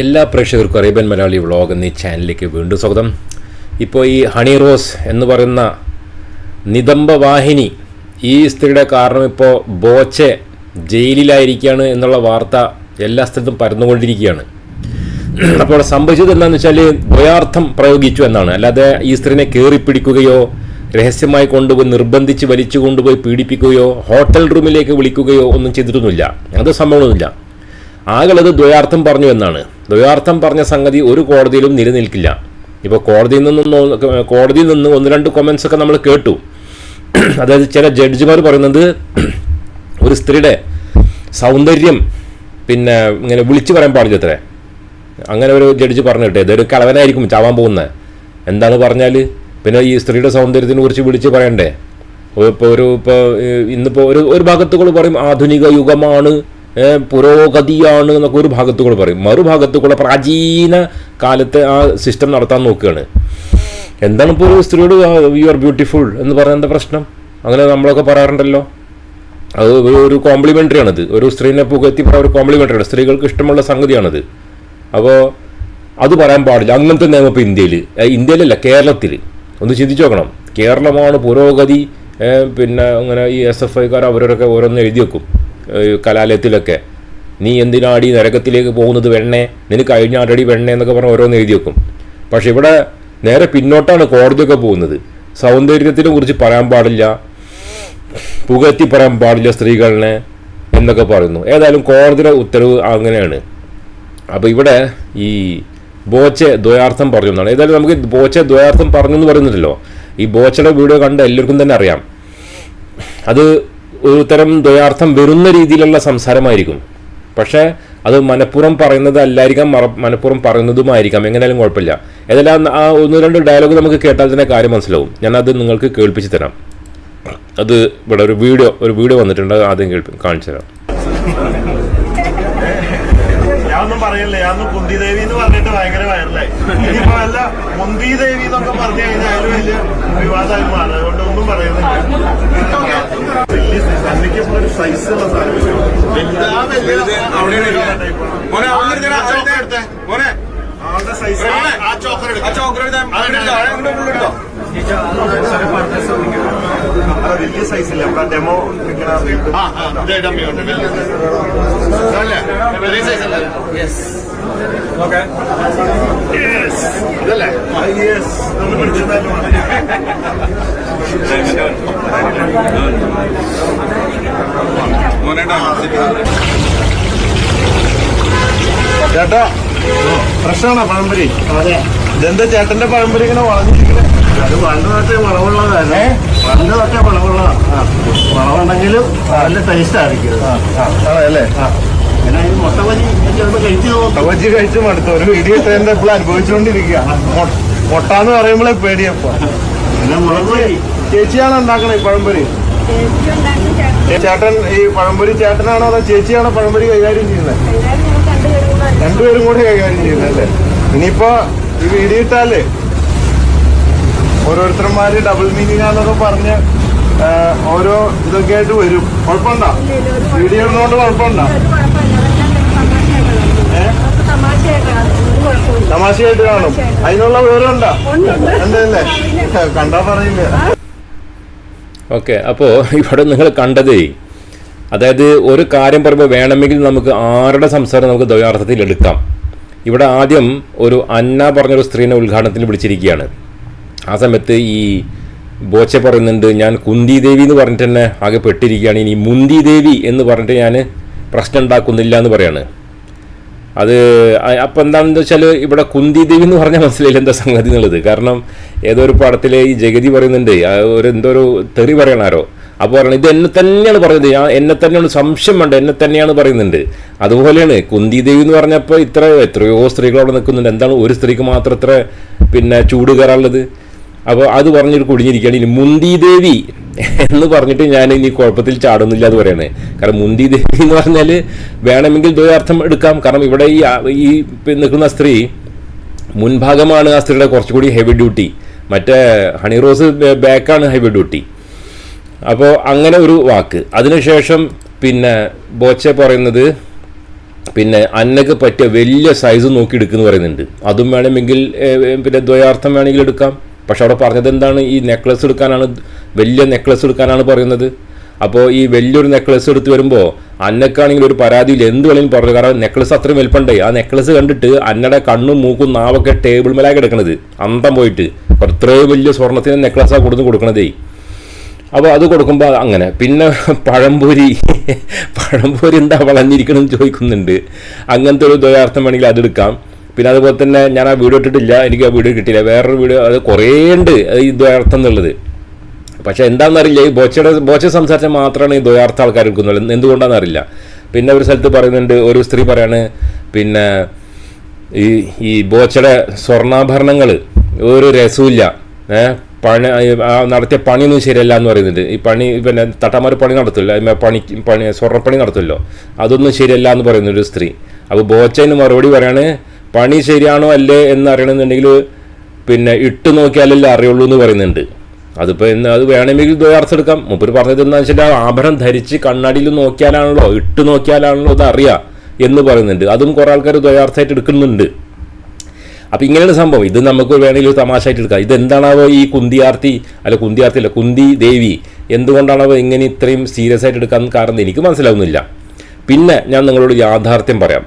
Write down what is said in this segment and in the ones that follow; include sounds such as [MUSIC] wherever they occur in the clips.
എല്ലാ പ്രേക്ഷകർക്കും Arabian Malayali vlog എന്നീ ചാനലിലേക്ക് വീണ്ടും സ്വാഗതം. ഇപ്പോൾ ഈ ഹണി റോസ് എന്ന് പറയുന്ന നിതംബവാഹിനി ഈ സ്ത്രീയുടെ കാരണം ഇപ്പോൾ ബോച്ചെ ജയിലിലായിരിക്കുകയാണ് എന്നുള്ള വാർത്ത എല്ലാ സ്ഥലത്തും പരന്നുകൊണ്ടിരിക്കുകയാണ്. അപ്പോൾ സംഭവിച്ചത് എന്താണെന്ന് വെച്ചാൽ ദ്വയാർത്ഥം പ്രയോഗിച്ചു എന്നാണ്. അല്ലാതെ ഈ സ്ത്രീനെ കയറിപ്പിടിക്കുകയോ രഹസ്യമായി കൊണ്ടുപോയി നിർബന്ധിച്ച് വലിച്ചു കൊണ്ടുപോയി പീഡിപ്പിക്കുകയോ ഹോട്ടൽ റൂമിലേക്ക് വിളിക്കുകയോ ഒന്നും ചെയ്തിട്ടൊന്നുമില്ല. അത് സംഭവമൊന്നുമില്ല ആകളത് ദ്വയാർത്ഥം പറഞ്ഞു എന്നാണ്. ദ്വയാർത്ഥം പറഞ്ഞ സംഗതി ഒരു കോടതിയിലും നിലനിൽക്കില്ല. ഇപ്പോൾ കോടതിയിൽ നിന്നും കോടതിയിൽ നിന്ന് ഒന്ന് രണ്ട് കൊമൻസ് ഒക്കെ നമ്മൾ കേട്ടു. [CLEARS THROAT] അതായത് ചില ജഡ്ജിമാർ പറയുന്നത് [CLEARS THROAT] ഒരു സ്ത്രീയുടെ സൗന്ദര്യം പിന്നെ ഇങ്ങനെ വിളിച്ചു പറയാൻ പാടില്ല അത്രേ. അങ്ങനെ ഒരു ജഡ്ജ് പറഞ്ഞു കേട്ടെ ഇതൊരു കളവനായിരിക്കും ചാവാൻ പോകുന്നത് എന്താണ് പറഞ്ഞാൽ പിന്നെ ഈ സ്ത്രീയുടെ സൗന്ദര്യത്തിനെ കുറിച്ച് വിളിച്ച് പറയണ്ടേ? ഇപ്പോൾ ഒരു ഇപ്പോൾ ഇന്നിപ്പോൾ ഒരു ഒരു ഭാഗത്തുകൾ പറയും ആധുനിക യുഗമാണ്. പുരോഗതിയാണ് എന്നൊക്കെ ഒരു ഭാഗത്തുകൾ പറയും. മറുഭാഗത്തുകൂടെ പ്രാചീന കാലത്തെ ആ സിസ്റ്റം നടത്താൻ നോക്കുകയാണ്. എന്താണ് ഇപ്പോൾ സ്ത്രീയോട് യു ആർ ബ്യൂട്ടിഫുൾ എന്ന് പറയുന്ന പ്രശ്നം? അങ്ങനെ നമ്മളൊക്കെ പറയാറുണ്ടല്ലോ. അത് ഒരു കോംപ്ലിമെന്ററി ആണത്. ഒരു സ്ത്രീനെ പുകഴ്ത്തി പറയാൻ ഒരു കോംപ്ലിമെന്ററി ആണ്. സ്ത്രീകൾക്ക് ഇഷ്ടമുള്ള സംഗതിയാണത്. അപ്പോൾ അത് പറയാൻ പാടില്ല. അങ്ങനത്തെ നിയമം ഇപ്പോൾ ഇന്ത്യയിൽ ഇന്ത്യയിലല്ല കേരളത്തിൽ ഒന്ന് ചിന്തിച്ചു നോക്കണം. കേരളമാണ് പുരോഗതി. പിന്നെ അങ്ങനെ ഈ എസ് എഫ് ഐക്കാർ അവരവരൊക്കെ ഓരോന്ന് എഴുതി വെക്കും. കലാലയത്തിലൊക്കെ. നീ എന്തിനാടി നരകത്തിലേക്ക് പോകുന്നത് വെണ്ണേ നിനക്ക് കഴിഞ്ഞ ആടടി വെണ്ണേ എന്നൊക്കെ പറഞ്ഞ് ഓരോന്ന് എഴുതി വെക്കും. പക്ഷെ ഇവിടെ നേരെ പിന്നോട്ടാണ് കോടതിയൊക്കെ പോകുന്നത്. സൗന്ദര്യത്തിനെ കുറിച്ച് പറയാൻ പാടില്ല. പുകഴ്ത്തി പറയാൻ പാടില്ല സ്ത്രീകളെ എന്നൊക്കെ പറയുന്നു. ഏതായാലും കോടതിയുടെ ഉത്തരവ് അങ്ങനെയാണ്. അപ്പോൾ ഇവിടെ ഈ ബോച്ചെ ദ്വയാർത്ഥം പറഞ്ഞു എന്നാണ്. ഏതായാലും നമുക്ക് ബോച്ചെ ദ്വയാർത്ഥം പറഞ്ഞു എന്ന് പറയുന്നില്ലല്ലോ ഈ ബോച്ചയുടെ വീഡിയോ കണ്ട് എല്ലാവർക്കും തന്നെ അറിയാം. അത് ഒരു തരം ദ്വയാർത്ഥം വരുന്ന രീതിയിലുള്ള സംസാരമായിരിക്കും. പക്ഷേ അത് മനഃപൂർവം പറയുന്നത് അല്ലായിരിക്കാം മറ- മനഃപൂർവം പറയുന്നതുമായിരിക്കാം. എങ്ങനെയാലും കുഴപ്പമില്ല. ഏതെല്ലാം ആ ഒന്ന് രണ്ട് ഡയലോഗ് നമുക്ക് കേട്ടാൽ തന്നെ കാര്യം മനസ്സിലാവും. ഞാനത് നിങ്ങൾക്ക് കേൾപ്പിച്ച് തരാം. അത് ഇവിടെ ഒരു വീഡിയോ ഒരു വീഡിയോ വന്നിട്ടുണ്ട് ആദ്യം കേൾപ്പി കാണിച്ചു തരാം. ഞാനൊന്നും പറയല്ലേ ഞാനൊന്നും കുന്തി ദേവി എന്ന് പറഞ്ഞിട്ട് ഭയങ്കര വയറലായി. ഇനിയിപ്പോ അല്ല മുന്തി ദേവി എന്നൊക്കെ പറഞ്ഞു കഴിഞ്ഞാൽ വലിയ വിവാദമായി മാറും. അതുകൊണ്ട് ഒന്നും പറയുന്നില്ല. വലിയ. എനിക്കിപ്പോ ഒരു സൈസ് ഉള്ള സാധനം വലുത് ആ ചോക്കർ സൈസ് ആ ചോക്കർ എടുക്കാം എടുത്താ അവിടെ അങ്ങോട്ട് full എടുത്തോ. അത് വലിയ സൈസ് ഇല്ല നമ്മുടെ ഡെമോ ഇതല്ലേ? യെസ് നമ്മൾ മോനെ ഇട്ടോ. ചേട്ടാ ഫ്രഷാണോ പഴംപൊരി? അതെ. ഇതെന്താ ചേട്ടന്റെ പഴംപൊരി ഇങ്ങനെ വളഞ്ഞിരിക്കണേ അത് പണ്ട് തൊട്ടേ വളവുള്ളതല്ലേ പണ്ട് തൊട്ടേ വളവുള്ളതാ. വളവുണ്ടെങ്കിലും നല്ല ടേസ്റ്റ് ആയിരിക്കും. അല്ലേ? പിന്നെ ഈ മുട്ട ബജി ചിലപ്പോൾ കഴിച്ചു മടുത്തു. ഒരു വീഡിയോ ഇട്ടതിന്റെ ഇപ്പോൾ അനുഭവിച്ചുകൊണ്ടിരിക്കുക മുട്ടാന്ന് പറയുമ്പോഴേ പേടിയപ്പോ. ചേച്ചിയാണോ ഉണ്ടാക്കണേ പഴംപൊരി? ചേട്ടൻ ഈ പഴംപൊരി ചേട്ടനാണോ അതോ ചേച്ചിയാണോ പഴംപൊരി കൈകാര്യം ചെയ്യുന്നത് രണ്ടുപേരും കൂടി കൈകാര്യം ചെയ്യുന്നല്ലേ? ഇനിയിപ്പോ ഈ വീഡിയോ ഇട്ടാലേ ഓരോരുത്തർമാര് ഡബിൾ മീനിങ് ആണെന്നൊക്കെ പറഞ്ഞ് ഓരോ ഇതൊക്കെ ആയിട്ട് വരും. കുഴപ്പമുണ്ടോ? വീഡിയോ ഇടുന്നോണ്ട് കുഴപ്പമുണ്ടോ? തമാശയായിട്ട് കാണും. അതിനുള്ള വിവരമുണ്ടോ? ഉണ്ടല്ലേ കണ്ടാ പറയില്ല. ഓക്കെ അപ്പോൾ ഇവിടെ നിങ്ങൾ കണ്ടതേ അതായത് ഒരു കാര്യം പറയുമ്പോൾ വേണമെങ്കിൽ നമുക്ക് ആരുടെ സംസാരം നമുക്ക് ദ്വയാർത്ഥത്തിൽ എടുക്കാം. ഇവിടെ ആദ്യം ഒരു അന്ന പറഞ്ഞൊരു സ്ത്രീനെ ഉദ്ഘാടനത്തിന് വിളിച്ചിരിക്കുകയാണ്. ആ സമയത്ത് ഈ ബോച്ചെ പറയുന്നുണ്ട് ഞാൻ കുന്തി ദേവി എന്ന് പറഞ്ഞിട്ട് തന്നെ ആകെ പെട്ടിരിക്കുകയാണ്. ഇനി മുന്തി ദേവി എന്ന് പറഞ്ഞിട്ട് ഞാൻ പ്രശ്നം ഉണ്ടാക്കുന്നില്ല എന്ന് പറയാണ്. അത് അപ്പം എന്താണെന്ന് വെച്ചാൽ ഇവിടെ കുന്തി ദേവി എന്ന് പറഞ്ഞാൽ മനസ്സിലായില്ല എന്താ സംഗതി എന്നുള്ളത്. കാരണം ഏതോ ഒരു പടത്തിലെ ഈ ജഗതി പറയുന്നുണ്ട് ഒരു എന്തോ ഒരു തെറി പറയണാരോ അപ്പോൾ പറയണം ഇത് എന്നെ തന്നെയാണ് പറയുന്നത്. ഞാൻ എന്നെ തന്നെയാണ് സംശയം വേണ്ട എന്നെ തന്നെയാണ് പറയുന്നുണ്ട്. അതുപോലെയാണ് കുന്തി ദേവി എന്ന് പറഞ്ഞപ്പോൾ ഇത്ര എത്രയോ സ്ത്രീകൾ അവിടെ നിൽക്കുന്നുണ്ട്. എന്താണ് ഒരു സ്ത്രീക്ക് മാത്രം ഇത്ര പിന്നെ ചൂട് കയറാനുള്ളത്? അപ്പോൾ അത് പറഞ്ഞൊരു കുടിഞ്ഞിരിക്കുകയാണ് ഇനി മുന്തി ദേവി എന്ന് പറഞ്ഞിട്ട് ഞാൻ ഇനി കുഴപ്പത്തിൽ ചാടുന്നില്ല എന്ന് പറയണേ. കാരണം മുന്തി ദേവി എന്ന് പറഞ്ഞാൽ വേണമെങ്കിൽ ദ്വയാർത്ഥം എടുക്കാം. കാരണം ഇവിടെ ഈ ഈ നിൽക്കുന്ന സ്ത്രീ മുൻഭാഗമാണ് ആ സ്ത്രീയുടെ കുറച്ചുകൂടി ഹെവി ഡ്യൂട്ടി മറ്റേ ഹണി റോസ് ബാക്കാണ് ഹെവി ഡ്യൂട്ടി അപ്പോൾ അങ്ങനെ ഒരു വാക്ക്. അതിനുശേഷം പിന്നെ ബോച്ച പറയുന്നത് പിന്നെ അന്നക്ക് പറ്റിയ വലിയ സൈസ് നോക്കി എടുക്കുന്നു പറയുന്നുണ്ട്. അതും വേണമെങ്കിൽ പിന്നെ ദ്വയാർത്ഥം വേണമെങ്കിൽ എടുക്കാം. പക്ഷെ അവിടെ പറഞ്ഞത് എന്താണ്? ഈ നെക്ലസ് എടുക്കാനാണ് വലിയ നെക്ലസ് എടുക്കാനാണ് പറയുന്നത്. അപ്പോൾ ഈ വലിയൊരു നെക്ലസ് എടുത്ത് വരുമ്പോൾ അന്നക്കാണെങ്കിൽ ഒരു പരാതിയിൽ എന്ത് വേണമെങ്കിലും പറഞ്ഞു. കാരണം നെക്ലസ് അത്രയും വലിപ്പണ്ടേ ആ നെക്ലസ് കണ്ടിട്ട് അന്നയുടെ കണ്ണും മൂക്കും നാവൊക്കെ ടേബിൾ മേലായി കിടക്കണത് അന്തം പോയിട്ട്. അത്രയും വലിയ സ്വർണത്തിന് നെക്ലസാണ് കൊടുത്ത് കൊടുക്കണതേ. അപ്പോൾ അത് കൊടുക്കുമ്പോൾ അങ്ങനെ. പിന്നെ പഴംപൊരി. പഴംപൊരി എന്താ വളഞ്ഞിരിക്കണം ചോദിക്കുന്നുണ്ട്. അങ്ങനത്തെ ഒരു ദ്വയാർത്ഥം വേണമെങ്കിൽ അതെടുക്കാം പിന്നെ അതുപോലെ തന്നെ ഞാൻ ആ വീഡിയോ ഇട്ടിട്ടില്ല എനിക്ക് ആ വീഡിയോ കിട്ടിയില്ല. വേറൊരു വീഡിയോ അത് കുറേ ഉണ്ട്. ഈ ദ്വയാർത്ഥം എന്നുള്ളത്. പക്ഷെ എന്താണെന്നറിയില്ല ഈ ബോച്ചയുടെ ബോച്ച സംസാരിച്ചാൽ മാത്രമാണ് ഈ ദ്വയാർത്ഥ ആൾക്കാർ എടുക്കുന്നുള്ളത് എന്തുകൊണ്ടാണെന്ന് അറിയില്ല പിന്നെ ഒരു സ്ഥലത്ത് പറയുന്നുണ്ട് ഒരു സ്ത്രീ പറയാണ് പിന്നെ ഈ ഈ ബോച്ചയുടെ സ്വർണാഭരണങ്ങൾ ഒരു രസമില്ല ഏഹ് പണി നടത്തിയ പണിയൊന്നും ശരിയല്ല എന്ന് പറയുന്നുണ്ട്. ഈ പണി പിന്നെ തട്ടാമാർ പണി നടത്തില്ല പണി പണി സ്വർണപ്പണി നടത്തുമല്ലോ. അതൊന്നും ശരിയല്ല എന്ന് പറയുന്നു ഒരു സ്ത്രീ. അപ്പോൾ ബോച്ചതിന് മറുപടി പറയാണ് പണി ശരിയാണോ അല്ലേ എന്ന് അറിയണമെന്നുണ്ടെങ്കിൽ പിന്നെ ഇട്ട് നോക്കിയാലല്ലേ അറിയുള്ളൂ എന്ന് പറയുന്നുണ്ട്. അതിപ്പോൾ എന്ന് അത് വേണമെങ്കിൽ ദ്വയാർത്ഥം എടുക്കാം മുപ്പര് പറഞ്ഞത് എന്താ വെച്ചാൽ ആഭരണം ധരിച്ച് കണ്ണാടിയിൽ നോക്കിയാലാണല്ലോ ഇട്ട് നോക്കിയാലാണല്ലോ അത് അറിയാം എന്ന് പറയുന്നുണ്ട്. അതും കുറേ ആൾക്കാർ ദ്വയാർത്ഥമായിട്ട് എടുക്കുന്നുണ്ട്. അപ്പം ഇങ്ങനെയാണ് സംഭവം ഇത് നമുക്ക് വേണമെങ്കിൽ ഒരു തമാശയായിട്ട് എടുക്കാം. ഇതെന്താണാവോ ഈ കുന്തിയാർത്തി അല്ല കുന്തിയാർത്തി അല്ല കുന്തി ദേവി എന്തുകൊണ്ടാണാവോ ഇങ്ങനെ ഇത്രയും സീരിയസ് ആയിട്ട് എടുക്കാൻ കാരണം എനിക്ക് മനസ്സിലാവുന്നില്ല. പിന്നെ ഞാൻ നിങ്ങളോട് യാഥാർത്ഥ്യം പറയാം.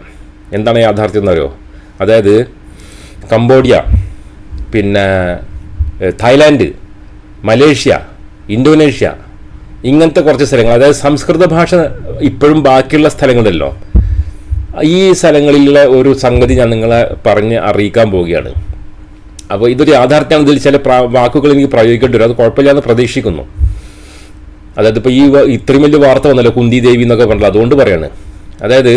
എന്താണ് യാഥാർത്ഥ്യം എന്നറിയോ അതായത് കംബോഡിയ പിന്നെ തായ്ലാൻഡ് മലേഷ്യ ഇന്തോനേഷ്യ ഇങ്ങനത്തെ കുറച്ച് സ്ഥലങ്ങൾ. അതായത് സംസ്കൃത ഭാഷ ഇപ്പോഴും ബാക്കിയുള്ള സ്ഥലങ്ങളുണ്ടല്ലോ ഈ സ്ഥലങ്ങളിലുള്ള ഒരു സംഗതി ഞാൻ നിങ്ങളെ പറഞ്ഞ് അറിയിക്കാൻ പോവുകയാണ്. അപ്പോൾ ഇതൊരു യാഥാർത്ഥ്യമാണ്. ഇതിൽ ചില വാക്കുകൾ എനിക്ക് പ്രയോഗിക്കേണ്ടി വരും. അത് കുഴപ്പമില്ലാന്ന് പ്രതീക്ഷിക്കുന്നു. അതായത് ഇപ്പോൾ ഈ ഇത്രയും വലിയ വാർത്ത വന്നല്ലോ കുന്തി ദേവി എന്നൊക്കെ പറഞ്ഞല്ലോ അതുകൊണ്ട് പറയാണ്. അതായത്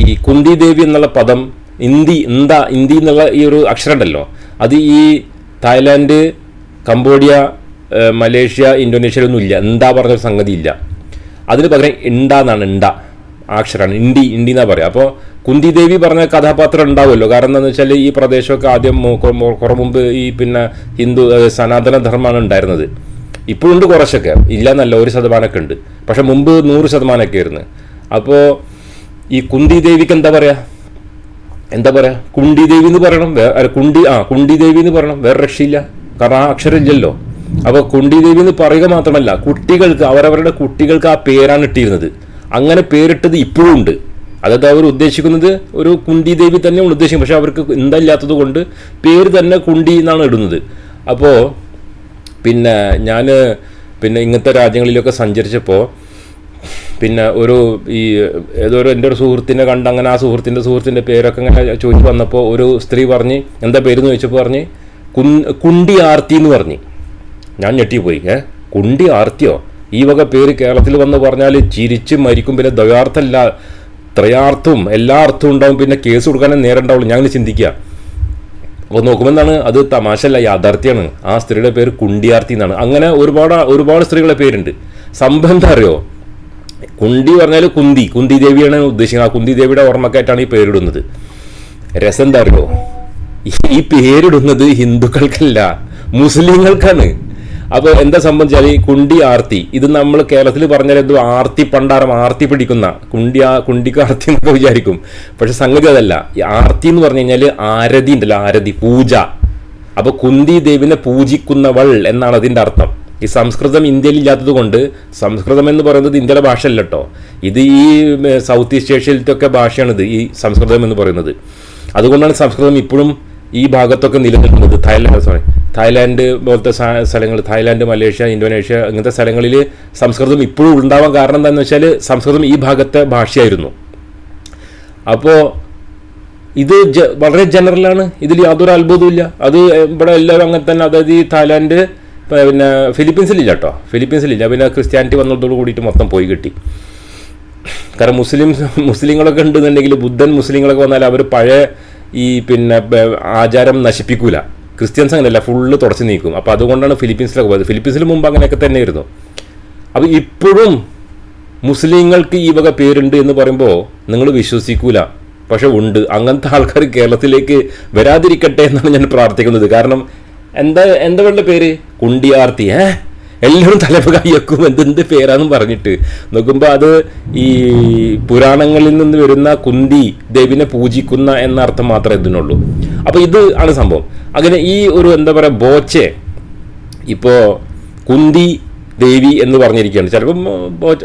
ഈ കുന്തി ദേവി എന്നുള്ള പദം ഇന്തി ഇന്ത ഇന്തി എന്നുള്ള ഈ ഒരു അക്ഷരം ഉണ്ടല്ലോ. അത് ഈ തായ്ലാൻഡ് കംബോഡിയ മലേഷ്യ ഇന്തോനേഷ്യയിലൊന്നും ഇല്ല. എന്താ പറഞ്ഞൊരു സംഗതി ഇല്ല. അതിന് പകരം ഇണ്ട എന്നാണ് ഇണ്ട അക്ഷരമാണ്. ഇണ്ടി ഇണ്ടി എന്നാ പറയുക അപ്പോൾ കുന്തി ദേവി പറഞ്ഞ കഥാപാത്രം ഉണ്ടാവുമല്ലോ. കാരണം എന്താണെന്ന് വെച്ചാൽ ഈ പ്രദേശമൊക്കെ ആദ്യം കുറ മുമ്പ് ഈ പിന്നെ ഹിന്ദു സനാതന ധർമ്മമാണ് ഉണ്ടായിരുന്നത്. ഇപ്പോഴുണ്ട് കുറച്ചൊക്കെ. ഇല്ല എന്നല്ല ഒരു ശതമാനമൊക്കെ ഉണ്ട്. പക്ഷെ മുമ്പ് നൂറ് ശതമാനമൊക്കെ ആയിരുന്നു. അപ്പോൾ ഈ കുന്തി ദേവിക്ക് എന്താ പറയാ? എന്താ പറയാ? കുണ്ടി ദേവി എന്ന് പറയണം. കുണ്ടി ആ കുണ്ടി ദേവി എന്ന് പറയണം. വേറെ രക്ഷയില്ല. കാരണം ആ അക്ഷരം ഇല്ലല്ലോ അപ്പൊ കുണ്ടി ദേവി എന്ന് പറയുക മാത്രമല്ല കുട്ടികൾക്ക് അവരവരുടെ കുട്ടികൾക്ക് ആ പേരാണ് ഇട്ടിരുന്നത്. അങ്ങനെ പേരിട്ടത് ഇപ്പോഴും ഉണ്ട്. അതായത് അവർ ഉദ്ദേശിക്കുന്നത് ഒരു കുണ്ടി ദേവി തന്നെയാണ് ഉദ്ദേശിക്കുന്നത്. പക്ഷെ അവർക്ക് എന്തല്ലാത്തത് കൊണ്ട് പേര് തന്നെ കുണ്ടി എന്നാണ് ഇടുന്നത്. അപ്പോൾ പിന്നെ ഞാൻ പിന്നെ ഇങ്ങനത്തെ രാജ്യങ്ങളിലൊക്കെ സഞ്ചരിച്ചപ്പോൾ പിന്നെ ഒരു ഈ ഏതോ ഒരു എന്റെ ഒരു സുഹൃത്തിനെ കണ്ട് അങ്ങനെ ആ സുഹൃത്തിന്റെ സുഹൃത്തിന്റെ പേരൊക്കെ അങ്ങനെ ചോദിച്ചു വന്നപ്പോൾ ഒരു സ്ത്രീ പറഞ്ഞ് എന്താ പേരെന്ന് ചോദിച്ചപ്പോൾ പറഞ്ഞ് കുണ്ടി ആർത്തി എന്ന് പറഞ്ഞ്. ഞാൻ ഞെട്ടിപ്പോയി ഏ? കുണ്ടി ആർത്തിയോ? ഈ വക പേര് കേരളത്തിൽ വന്ന് പറഞ്ഞാൽ ചിരിച്ച് മരിക്കും പിന്നെ ദ്വയാർത്ഥമല്ല ത്രയാർത്ഥവും എല്ലാ അർത്ഥവും ഉണ്ടാവും പിന്നെ കേസ് കൊടുക്കാനേ നേരം ഉണ്ടാവുള്ളൂ ഞാൻ ചിന്തിക്കുക അപ്പോൾ നോക്കുമ്പോൾ എന്താണ് അത് തമാശല്ല യാഥാർത്ഥ്യമാണ്. ആ സ്ത്രീയുടെ പേര് കുണ്ടിയാർത്തി എന്നാണ്. അങ്ങനെ ഒരുപാട് ഒരുപാട് സ്ത്രീകളുടെ പേരുണ്ട്. എന്താ അറിയോ? കുണ്ടി പറഞ്ഞാൽ കുന്തി കുന്തി ദേവിയാണ് ഉദ്ദേശിക്കുന്നത്. ആ കുന്തി ദേവിയുടെ ഓർമ്മക്കായിട്ടാണ് ഈ പേരിടുന്നത്. രസം എന്താ ഈ പേരിടുന്നത് ഹിന്ദുക്കൾക്കല്ല മുസ്ലിങ്ങൾക്കാണ്. അപ്പോൾ എന്താ സംബന്ധിച്ചാൽ ഈ കുണ്ടി ആർത്തി ഇത് നമ്മൾ കേരളത്തിൽ പറഞ്ഞാൽ എന്തോ ആർത്തി പണ്ടാരം ആർത്തി പിടിക്കുന്ന കുണ്ടി ആ കുണ്ടിക്ക് ആർത്തി എന്നൊക്കെ വിചാരിക്കും. പക്ഷെ സംഗതി അതല്ല ഈ ആർത്തി എന്ന് പറഞ്ഞു കഴിഞ്ഞാൽ ആരതി ഉണ്ടല്ലോ ആരതി പൂജ. അപ്പോൾ കുന്തി ദേവിനെ പൂജിക്കുന്നവൾ എന്നാണ് അതിന്റെ അർത്ഥം. ഈ സംസ്കൃതം ഇന്ത്യയിൽ ഇല്ലാത്തത് കൊണ്ട് സംസ്കൃതം എന്ന് പറയുന്നത് ഇന്ത്യയുടെ ഭാഷയല്ല കേട്ടോ ഇത് ഈ സൗത്ത് ഈസ്റ്റ് ഏഷ്യയിലത്തൊക്കെ ഭാഷയാണിത് ഈ സംസ്കൃതം എന്ന് പറയുന്നത്. അതുകൊണ്ടാണ് സംസ്കൃതം ഇപ്പോഴും ഈ ഭാഗത്തൊക്കെ നിലനിൽക്കുന്നത്. തായ്ലാൻഡ് സോറി തായ്ലാൻഡ് പോലത്തെ സ്ഥലങ്ങൾ തായ്ലാൻഡ് മലേഷ്യ ഇന്തോനേഷ്യ അങ്ങനത്തെ സ്ഥലങ്ങളിൽ സംസ്കൃതം ഇപ്പോഴും ഉണ്ടാവാൻ കാരണം എന്താണെന്ന് വെച്ചാൽ സംസ്കൃതം ഈ ഭാഗത്തെ ഭാഷയായിരുന്നു. അപ്പോൾ ഇത് വളരെ ജനറലാണ് ഇതിൽ യാതൊരു അത്ഭുതവുമില്ല. അത് ഇവിടെ എല്ലാവരും അങ്ങനെ തന്നെ. അതായത് ഈ തായ്ലാൻഡ് പിന്നെ ഫിലിപ്പീൻസിലില്ല കേട്ടോ ഫിലിപ്പീൻസിലില്ല. പിന്നെ ക്രിസ്ത്യാനിറ്റി വന്നതോട് കൂടിയിട്ട് മൊത്തം പോയി കിട്ടി. കാരണം മുസ്ലിം മുസ്ലിങ്ങളൊക്കെ ഉണ്ടെന്നുണ്ടെങ്കിൽ ബുദ്ധൻ മുസ്ലിങ്ങളൊക്കെ വന്നാൽ അവർ പഴയ ഈ പിന്നെ ആചാരം നശിപ്പിക്കൂല. ക്രിസ്ത്യൻസ് അങ്ങനെയല്ല ഫുള്ള് തുടച്ചു നീക്കും. അപ്പോൾ അതുകൊണ്ടാണ് ഫിലിപ്പീൻസിലൊക്കെ പോയത്. ഫിലിപ്പീൻസിൽ മുമ്പ് അങ്ങനെയൊക്കെ തന്നെയായിരുന്നു. അപ്പോൾ ഇപ്പോഴും മുസ്ലിങ്ങൾക്ക് ഈ വക പേരുണ്ട് എന്ന് പറയുമ്പോൾ നിങ്ങൾ വിശ്വസിക്കൂല. പക്ഷെ ഉണ്ട്. അങ്ങനത്തെ ആൾക്കാർ കേരളത്തിലേക്ക് വരാതിരിക്കട്ടെ എന്നാണ് ഞാൻ പ്രാർത്ഥിക്കുന്നത്. കാരണം എന്താ എന്താ പേര്? കുണ്ടിയാർത്തി ഏ? എല്ലാവരും തലപ്പ് കയ്യക്കും എന്തെന്ത് പേരാന്നും പറഞ്ഞിട്ട്. നോക്കുമ്പോൾ അത് ഈ പുരാണങ്ങളിൽ നിന്ന് വരുന്ന കുന്തി ദേവിനെ പൂജിക്കുന്ന എന്ന അർത്ഥം മാത്രമേ ഇതിനുള്ളൂ. അപ്പോൾ ഇത് ആണ് സംഭവം. അങ്ങനെ ഈ ഒരു എന്താ പറയുക ബോച്ചെ ഇപ്പോൾ കുന്തി ദേവി എന്ന് പറഞ്ഞിരിക്കുകയാണ്. ചിലപ്പം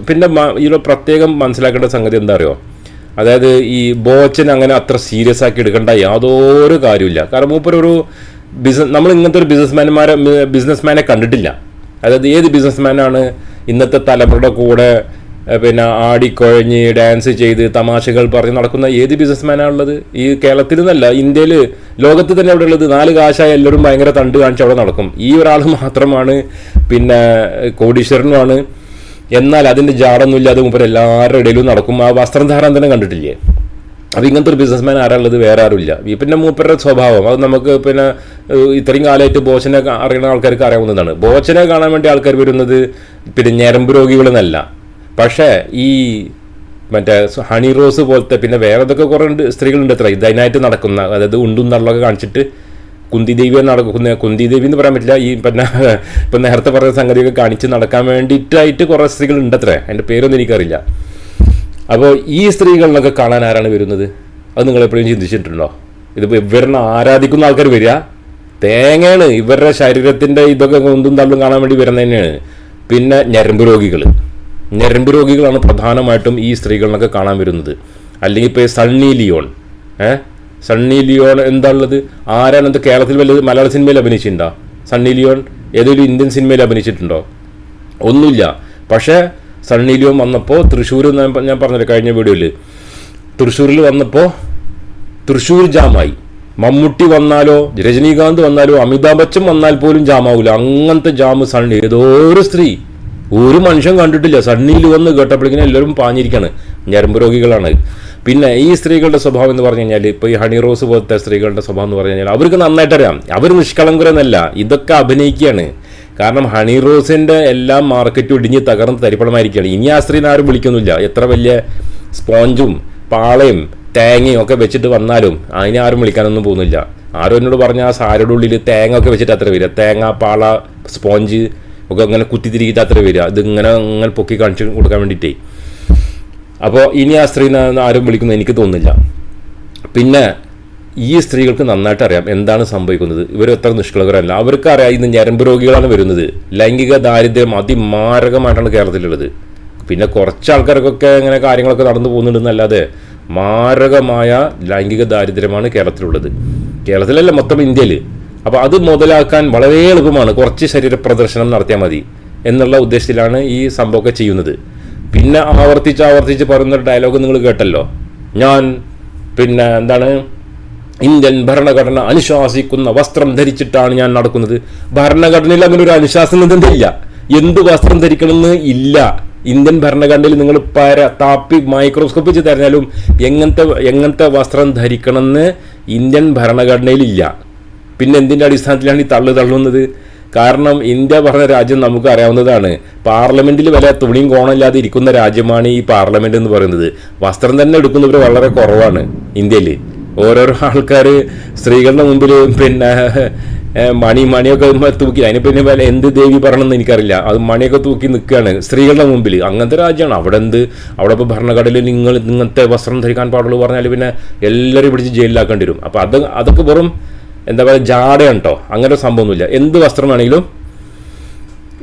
പിന്നെ ഇതിലോ പ്രത്യേകം മനസ്സിലാക്കേണ്ട സംഗതി എന്താ അറിയോ അതായത് ഈ ബോച്ചൻ അങ്ങനെ അത്ര സീരിയസ് ആക്കി എടുക്കേണ്ട യാതൊരു കാര്യമില്ല കാരണം മൂപ്പരൊരു ബിസിനസ് നമ്മൾ ഇങ്ങനത്തെ ഒരു ബിസിനസ്മാൻമാരെ ബിസിനസ്മാനെ കണ്ടിട്ടില്ല. അതായത് ഏത് ബിസിനസ്മാനാണ് ഇന്നത്തെ തലമുറയുടെ കൂടെ പിന്നെ ആടിക്കൊഴഞ്ഞ് ഡാൻസ് ചെയ്ത് തമാശകൾ പറഞ്ഞ് നടക്കുന്ന ഏത് ബിസിനസ്മാനാണുള്ളത് ഈ കേരളത്തിൽ നിന്നല്ല ഇന്ത്യയിൽ ലോകത്ത് തന്നെ അവിടെ ഉള്ളത് നാല് കാശായ എല്ലാവരും ഭയങ്കര തണ്ട് കാണിച്ച് അവിടെ നടക്കും. ഈ ഒരാൾ മാത്രമാണ് പിന്നെ കോടീശ്വരനുമാണ്. എന്നാൽ അതിന്റെ ജാടൊന്നുമില്ല അത് മുമ്പ് എല്ലാവരുടെ ഇടയിലും നടക്കും. ആ വസ്ത്രധാരണം തന്നെ കണ്ടിട്ടില്ലേ? അപ്പോൾ ഇങ്ങനത്തെ ഒരു ബിസിനസ്മാൻ ആരാളുള്ളത് വേറെ ആരുമില്ല. പിന്നെ മൂപ്പരുടെ സ്വഭാവം. അത് നമുക്ക് പിന്നെ ഇത്രയും കാലമായിട്ട് ബോച്ചനെ അറിയുന്ന ആൾക്കാർക്ക് അറിയാവുന്നതാണ്. ബോച്ചനെ കാണാൻ വേണ്ടി ആൾക്കാർ വരുന്നത് പിന്നെ ഞരമ്പ് രോഗികളെന്നല്ല. പക്ഷേ ഈ മറ്റേ ഹണി റോസ് പോലത്തെ പിന്നെ വേറെ ഇതൊക്കെ കുറേ ഉണ്ട് സ്ത്രീകളുണ്ട് അത്ര. ഇതിനായിട്ട് നടക്കുന്ന അതായത് ഉണ്ടും നള്ളൊക്കെ കാണിച്ചിട്ട് കുന്തി ദേവി നടക്കുന്ന കുന്തി ദേവി എന്ന് പറയാൻ പറ്റില്ല. ഈ പിന്നെ ഇപ്പം നേരത്തെ പറഞ്ഞ സംഗതിയൊക്കെ കാണിച്ച് നടക്കാൻ വേണ്ടിയിട്ടായിട്ട് കുറേ സ്ത്രീകളുണ്ട് അത്രേ. അതിന്റെ പേരൊന്നും എനിക്കറിയില്ല. അപ്പോൾ ഈ സ്ത്രീകളിലൊക്കെ കാണാൻ ആരാണ് വരുന്നത്? അത് നിങ്ങൾ എപ്പോഴും ചിന്തിച്ചിട്ടുണ്ടോ? ഇതിപ്പോൾ ഇവരെ ആരാധിക്കുന്ന ആൾക്കാർ വരിക? തേങ്ങയാണ്. ഇവരുടെ ശരീരത്തിന്റെ ഇതൊക്കെ കൊന്തും തള്ളും കാണാൻ വേണ്ടി വരുന്നത് തന്നെയാണ്. പിന്നെ ഞരമ്പ് രോഗികൾ. ഞരമ്പ് രോഗികളാണ് പ്രധാനമായിട്ടും ഈ സ്ത്രീകളിലൊക്കെ കാണാൻ വരുന്നത്. അല്ലെങ്കിൽ ഇപ്പോൾ സണ്ണി ലിയോൺ. ഏ? സണ്ണി ലിയോൺ എന്താ ഉള്ളത്? ആരാണ് എന്താ കേരളത്തിൽ വലിയ മലയാള സിനിമയിൽ അഭിനയിച്ചിട്ടുണ്ടോ? സണ്ണി ലിയോൺ ഏതൊരു ഇന്ത്യൻ സിനിമയിൽ അഭിനയിച്ചിട്ടുണ്ടോ? ഒന്നുമില്ല. പക്ഷേ സണ്ണി വന്നപ്പോൾ തൃശ്ശൂർ പ- ഞാൻ പറഞ്ഞില്ല കഴിഞ്ഞ വീഡിയോയിൽ. തൃശ്ശൂരിൽ വന്നപ്പോൾ തൃശ്ശൂർ ജാമായി. മമ്മൂട്ടി വന്നാലോ രജനീകാന്ത് വന്നാലോ അമിതാഭ് ബച്ചൻ വന്നാൽ പോലും ജാമാവില്ല അങ്ങനത്തെ ജാമ് സണ്ണി ഏതോ ഒരു സ്ത്രീ ഒരു മനുഷ്യൻ കണ്ടിട്ടില്ല. സണ്ണിയിൽ വന്ന് കേട്ടപ്പോഴേക്കും എല്ലാവരും പാഞ്ഞിരിക്കുകയാണ് ഞരമ്പ് രോഗികളാണ്. പിന്നെ ഈ സ്ത്രീകളുടെ സ്വഭാവം എന്ന് പറഞ്ഞു കഴിഞ്ഞാൽ ഇപ്പോൾ ഈ ഹണി റോസ് പോലത്തെ സ്ത്രീകളുടെ സ്വഭാവം എന്ന് പറഞ്ഞു കഴിഞ്ഞാൽ അവർക്ക് നന്നായിട്ടറിയാം അവർ നിഷ്കളങ്കരെന്നല്ല. ഇതൊക്കെ അഭിനയിക്കുകയാണ്. കാരണം ഹണി റോസിന്റെ എല്ലാം മാർക്കറ്റ് ഇടിഞ്ഞ് തകർന്ന് തരിപ്പണമായിരിക്കുകയാണ്. ഇനി ആ സ്ത്രീനെ ആരും വിളിക്കൊന്നുമില്ല എത്ര വലിയ സ്പോഞ്ചും പാളയും തേങ്ങയും ഒക്കെ വെച്ചിട്ട് വന്നാലും അതിനെ ആരും വിളിക്കാനൊന്നും പോകുന്നില്ല. ആരും എന്നോട് പറഞ്ഞ ആ സാരയുടെ ഉള്ളിൽ തേങ്ങ ഒക്കെ വെച്ചിട്ട് അത്ര വരിക. തേങ്ങ പാള സ്പോഞ്ച് ഒക്കെ അങ്ങനെ കുത്തിത്തിരിക്കിട്ട് അത്ര വരിക. ഇതിങ്ങനെ ഇങ്ങനെ പൊക്കി കാണിച്ച് കൊടുക്കാൻ വേണ്ടിയിട്ടേ. അപ്പോൾ ഇനി ആ സ്ത്രീനെ ആരും വിളിക്കുന്നത് എനിക്ക് തോന്നുന്നില്ല. പിന്നെ ഈ സ്ത്രീകൾക്ക് നന്നായിട്ട് അറിയാം എന്താണ് സംഭവിക്കുന്നത്. ഇവർ എത്ര നിഷ്കളങ്കരല്ല. അവർക്ക് അറിയാം ഇന്ന് ഞരമ്പ് രോഗികളാണ് വരുന്നത്. ലൈംഗിക ദാരിദ്ര്യം അതിമാരകമായിട്ടാണ് കേരളത്തിലുള്ളത്. പിന്നെ കുറച്ച് ആൾക്കാർക്കൊക്കെ ഇങ്ങനെ കാര്യങ്ങളൊക്കെ നടന്നു പോകുന്നുണ്ടെന്നല്ലാതെ മാരകമായ ലൈംഗിക ദാരിദ്ര്യമാണ് കേരളത്തിലുള്ളത്. കേരളത്തിലല്ല മൊത്തം ഇന്ത്യയിൽ അപ്പോൾ അത് മുതലാക്കാൻ വളരെ എളുപ്പമാണ്. കുറച്ച് ശരീരപ്രദർശനം നടത്തിയാൽ മതി എന്നുള്ള ഉദ്ദേശത്തിലാണ് ഈ സംഭവമൊക്കെ ചെയ്യുന്നത്. പിന്നെ ആവർത്തിച്ച് ആവർത്തിച്ച് പറയുന്ന ഡയലോഗ് നിങ്ങൾ കേട്ടല്ലോ. ഞാൻ പിന്നെ എന്താണ് ഇന്ത്യൻ ഭരണഘടന അനുശാസിക്കുന്ന വസ്ത്രം ധരിച്ചിട്ടാണ് ഞാൻ നടക്കുന്നത്. ഭരണഘടനയിൽ അങ്ങനെ ഒരു അനുശാസനം തന്നെ ഇല്ല എന്ത് വസ്ത്രം ധരിക്കണമെന്ന് ഇല്ല. ഇന്ത്യൻ ഭരണഘടനയിൽ നിങ്ങൾ പര താപ്പി മൈക്രോസ്കോപ്പ് വെച്ച് തരഞ്ഞാലും എങ്ങനത്തെ എങ്ങനത്തെ വസ്ത്രം ധരിക്കണമെന്ന് ഇന്ത്യൻ ഭരണഘടനയിൽ ഇല്ല. പിന്നെ എന്തിന്റെ അടിസ്ഥാനത്തിലാണ് ഈ തള്ളു തള്ളുന്നത്? കാരണം ഇന്ത്യ പറഞ്ഞ രാജ്യം നമുക്ക് അറിയാവുന്നതാണ്. പാർലമെന്റിൽ വല്ല തുണിയും കോണമില്ലാതെ ഇരിക്കുന്ന രാജ്യമാണ് ഈ പാർലമെന്റ് എന്ന് പറയുന്നത്. വസ്ത്രം തന്നെ എടുക്കുന്നവർ വളരെ കുറവാണ് ഇന്ത്യയിൽ. ഓരോരോ ആൾക്കാർ സ്ത്രീകളുടെ മുമ്പിൽ പിന്നെ മണി മണിയൊക്കെ തൂക്കി. അതിന് പിന്നെ വില എന്ത് ദേവി പറയണമെന്ന് എനിക്കറിയില്ല. അത് മണിയൊക്കെ തൂക്കി നിൽക്കുകയാണ് സ്ത്രീകളുടെ മുമ്പിൽ അങ്ങനത്തെ രാജ്യമാണ്. അവിടെ എന്ത്? അവിടെ ഇപ്പോൾ ഭരണഘടനയിൽ നിങ്ങൾ ഇങ്ങനത്തെ വസ്ത്രം ധരിക്കാൻ പാടുള്ളൂ പറഞ്ഞാൽ പിന്നെ എല്ലാവരും പിടിച്ച് ജയിലിലാക്കേണ്ടി വരും. അപ്പോൾ അത് അതൊക്കെ വെറും എന്താ പറയുക ജാടയാണ് കേട്ടോ അങ്ങനെ സംഭവമൊന്നുമില്ല. എന്ത് വസ്ത്രം വേണമെങ്കിലും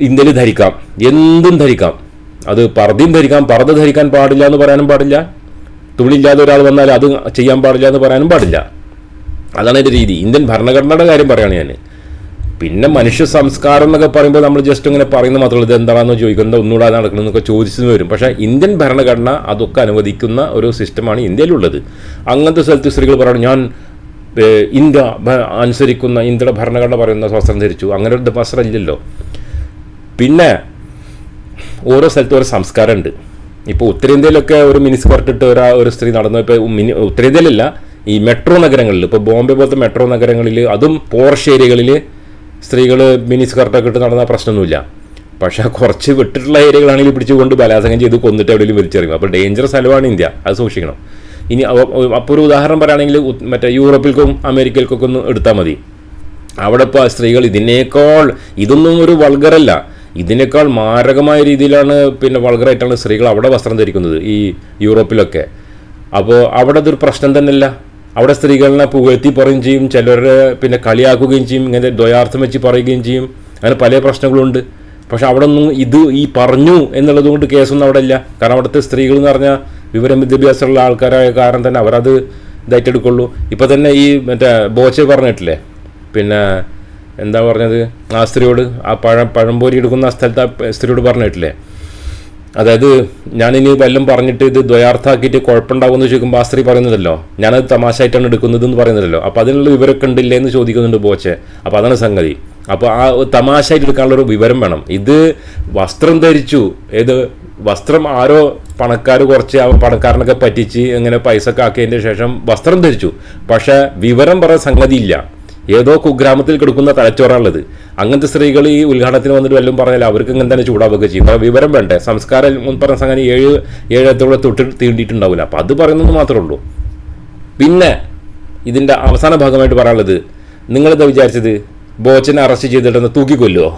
ഇന്ത്യയിൽ ധരിക്കാം. എന്തും ധരിക്കാം. അത് പർദ്ദയും ധരിക്കാം പർദ്ദ ധരിക്കാൻ പാടില്ല എന്ന് പറയാനും പാടില്ല. തുണിയില്ലാതെ ഒരാൾ വന്നാൽ അത് ചെയ്യാൻ പാടില്ല എന്ന് പറയാനും പാടില്ല. അതാണ് എന്റെ രീതി. ഇന്ത്യൻ ഭരണഘടനയുടെ കാര്യം പറയുകയാണ് ഞാൻ പിന്നെ മനുഷ്യ സംസ്കാരം എന്നൊക്കെ പറയുമ്പോൾ നമ്മൾ ജസ്റ്റ് ഇങ്ങനെ പറയുന്നത് മാത്രമല്ല ഇത് എന്താണെന്ന് ചോദിക്കുന്നത് ഒന്നുകൂടെ നടക്കണമെന്നൊക്കെ ചോദിച്ചു വരും. പക്ഷേ ഇന്ത്യൻ ഭരണഘടന അതൊക്കെ അനുവദിക്കുന്ന ഒരു സിസ്റ്റമാണ് ഇന്ത്യയിലുള്ളത്. അങ്ങനത്തെ സ്ഥലത്ത് സ്ത്രീകൾ പറയണം ഞാൻ ഇന്ത്യ അനുസരിക്കുന്ന ഇന്ത്യയുടെ ഭരണഘടന പറയുന്ന വസ്ത്രം ധരിച്ചു. അങ്ങനെ ഒരു വസ്ത്രം ഇല്ലല്ലോ. പിന്നെ ഓരോ സ്ഥലത്തും ഓരോ സംസ്കാരമുണ്ട്. ഇപ്പോൾ ഉത്തരേന്ത്യയിലൊക്കെ ഒരു മിനി സ്കർട്ട് ഇട്ട് ഒരാ ഒരു സ്ത്രീ നടന്നു. ഇപ്പോൾ മിനി ഉത്തരേന്ത്യയിലല്ല ഈ മെട്രോ നഗരങ്ങളിൽ ഇപ്പോൾ ബോംബെ പോലത്തെ മെട്രോ നഗരങ്ങളിൽ അതും പോർഷ് ഏരിയകളിൽ സ്ത്രീകൾ മിനി സ്കർട്ടൊക്കെ ഇട്ട് നടന്ന പ്രശ്നമൊന്നുമില്ല. പക്ഷേ കുറച്ച് വിട്ടിട്ടുള്ള ഏരിയകളാണെങ്കിൽ പിടിച്ചുകൊണ്ട് ബലാത്സംഗം ചെയ്ത് കൊന്നിട്ട് എവിടെയും വലിച്ചെറിയും. അപ്പോൾ ഡേഞ്ചറസ് സ്ഥലമാണ് ഇന്ത്യ. അത് സൂക്ഷിക്കണം. ഇനി അപ്പോൾ ഒരു ഉദാഹരണം പറയുകയാണെങ്കിൽ മറ്റേ യൂറോപ്പിൽക്കും അമേരിക്കയിൽക്കൊക്കെ ഒന്ന് എടുത്താൽ മതി. അവിടെ ഇപ്പോൾ സ്ത്രീകൾ ഇതിനേക്കാൾ ഇതൊന്നും ഒരു വൾഗറല്ല ഇതിനേക്കാൾ മാരകമായ രീതിയിലാണ് പിന്നെ വൾഗറായിട്ടാണ് സ്ത്രീകൾ അവിടെ വസ്ത്രം ധരിക്കുന്നത് ഈ യൂറോപ്പിലൊക്കെ. അപ്പോൾ അവിടെ അതൊരു പ്രശ്നം തന്നെയല്ല. അവിടെ സ്ത്രീകളെ പുകഴ്ത്തി പറയുകയും ചെയ്യും ചിലരെ പിന്നെ കളിയാക്കുകയും ചെയ്യും ഇങ്ങനെ ദ്വയാർത്ഥം വെച്ച് പറയുകയും ചെയ്യും. അങ്ങനെ പല പ്രശ്നങ്ങളുണ്ട്. പക്ഷെ അവിടെ ഒന്നും ഇത് ഈ പറഞ്ഞു എന്നുള്ളത് കൊണ്ട് കേസൊന്നും അവിടെ ഇല്ല കാരണം അവിടുത്തെ സ്ത്രീകൾ എന്ന് പറഞ്ഞാൽ വിവരം വിദ്യാഭ്യാസമുള്ള ആൾക്കാരായ കാരണം തന്നെ അവരത് ഇതായിട്ടെടുക്കുള്ളൂ. ഇപ്പോൾ ഇപ്പം തന്നെ ഈ മറ്റേ ബോച്ചെ പറഞ്ഞിട്ടില്ലേ? പിന്നെ എന്താ പറഞ്ഞത്? ആ സ്ത്രീയോട് ആ പഴം പഴംപോരി എടുക്കുന്ന സ്ഥലത്ത് ആ സ്ത്രീയോട് പറഞ്ഞിട്ടില്ലേ? അതായത് ഞാനിനി വല്ലതും പറഞ്ഞിട്ട് ഇത് ദ്വയാർത്ഥാക്കിയിട്ട് കുഴപ്പമുണ്ടാകുമെന്ന് ചോദിക്കുമ്പോൾ ആ സ്ത്രീ പറയുന്നതല്ലോ. ഞാനത് തമാശയായിട്ടാണ് എടുക്കുന്നത് എന്ന് പറയുന്നതല്ലോ. അപ്പോൾ അതിനുള്ള വിവരമൊക്കെ ഉണ്ടില്ലേ എന്ന് ചോദിക്കുന്നുണ്ട് ബോച്ചെ. അപ്പോൾ അതാണ് സംഗതി. അപ്പോൾ ആ തമാശയായിട്ട് എടുക്കാനുള്ളൊരു വിവരം വേണം. ഇത് വസ്ത്രം ധരിച്ചു. ഏത് വസ്ത്രം ആരോ പണക്കാർ കുറച്ച് ആ പണക്കാരനൊക്കെ പറ്റിച്ച് ഇങ്ങനെ പൈസ ഒക്കെ ആക്കിയതിന്റെ ശേഷം വസ്ത്രം ധരിച്ചു. പക്ഷേ വിവരം പറയാൻ സംഗതിയില്ല. ഏതോ കുഗ്രാമത്തിൽ കിടക്കുന്ന തലച്ചോറാണുള്ളത്. അങ്ങനത്തെ സ്ത്രീകൾ ഈ ഉദ്ഘാടനത്തിന് വന്നിട്ട് വല്ലതും പറഞ്ഞാൽ അവർക്ക് ഇങ്ങനെ തന്നെ ചൂടാവുകയൊക്കെ ചെയ്യും. അപ്പോൾ വിവരം വേണ്ടേ? സംസ്കാരം പറഞ്ഞ സംഗതി ഏഴ് ഏഴത്തോളം തൊട്ട് തീണ്ടിയിട്ടുണ്ടാവില്ല അപ്പോൾ അത് പറയുന്നത് മാത്രമേ ഉള്ളൂ. പിന്നെ ഇതിന്റെ അവസാന ഭാഗമായിട്ട് പറയാനുള്ളത് നിങ്ങളെന്താ വിചാരിച്ചത്? ബോച്ചനെ അറസ്റ്റ് ചെയ്തിട്ടൊന്ന് തൂക്കിക്കൊല്ലുമോ